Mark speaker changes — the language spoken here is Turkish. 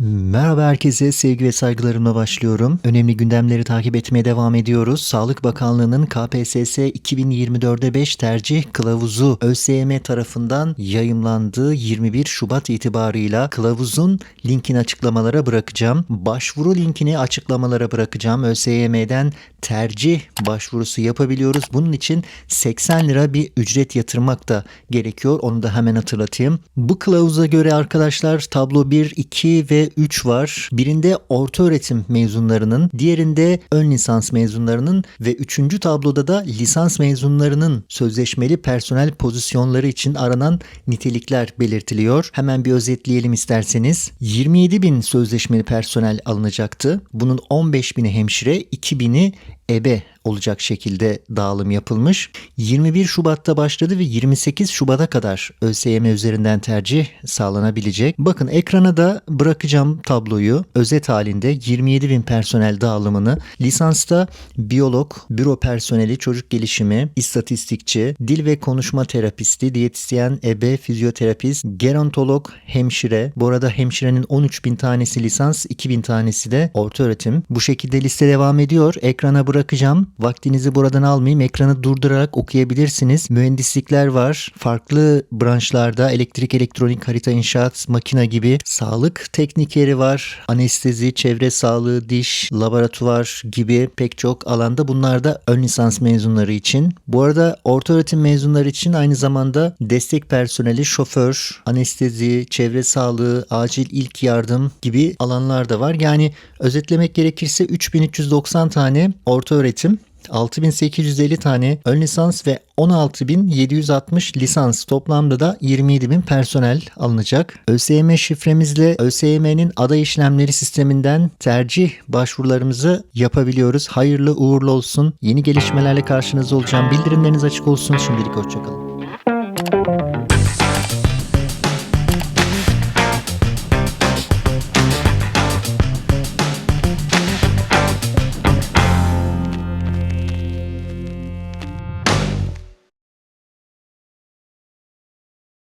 Speaker 1: Mm. Merhaba herkese, sevgi ve saygılarımla başlıyorum. Önemli gündemleri takip etmeye devam ediyoruz. Sağlık Bakanlığı'nın KPSS 2024'e 5 tercih kılavuzu ÖSYM tarafından yayımlandığı 21 Şubat itibarıyla kılavuzun linkini açıklamalara bırakacağım. Başvuru linkini açıklamalara bırakacağım. ÖSYM'den tercih başvurusu yapabiliyoruz. Bunun için 80 lira bir ücret yatırmak da gerekiyor. Onu da hemen hatırlatayım. Bu kılavuza göre arkadaşlar tablo 1, 2 ve 3 var. Birinde orta öğretim mezunlarının, diğerinde ön lisans mezunlarının ve üçüncü tabloda da lisans mezunlarının sözleşmeli personel pozisyonları için aranan nitelikler belirtiliyor. Hemen bir özetleyelim isterseniz. 27 bin sözleşmeli personel alınacaktı. Bunun 15 bini hemşire, 2 bini ebe olacak şekilde dağılım yapılmış. 21 Şubat'ta başladı ve 28 Şubat'a kadar ÖSYM üzerinden tercih sağlanabilecek. Bakın ekrana da bırakacağım tabloyu. Özet halinde 27 bin personel dağılımını lisansta biyolog, büro personeli, çocuk gelişimi, istatistikçi, dil ve konuşma terapisti, diyetisyen, ebe, fizyoterapist, gerontolog, hemşire. Bu arada hemşirenin 13 bin tanesi lisans, 2 bin tanesi de orta öğretim. Bu şekilde liste devam ediyor. Ekrana bırakacağım. Vaktinizi buradan almayayım. Ekranı durdurarak okuyabilirsiniz. Mühendislikler var. Farklı branşlarda elektrik, elektronik, harita, inşaat, makine gibi sağlık teknikeri var. Anestezi, çevre sağlığı, diş, laboratuvar gibi pek çok alanda. Bunlar da ön lisans mezunları için. Bu arada orta öğretim mezunları için aynı zamanda destek personeli, şoför, anestezi, çevre sağlığı, acil ilk yardım gibi alanlar da var. Yani özetlemek gerekirse 3390 tane orta öğretim 6850 tane ön lisans ve 16760 lisans toplamda da 27000 personel alınacak. ÖSYM şifremizle ÖSYM'nin aday işlemleri sisteminden tercih başvurularımızı yapabiliyoruz. Hayırlı uğurlu olsun. Yeni gelişmelerle karşınızda olacağım. Bildirimleriniz açık olsun. Şimdilik hoşçakalın.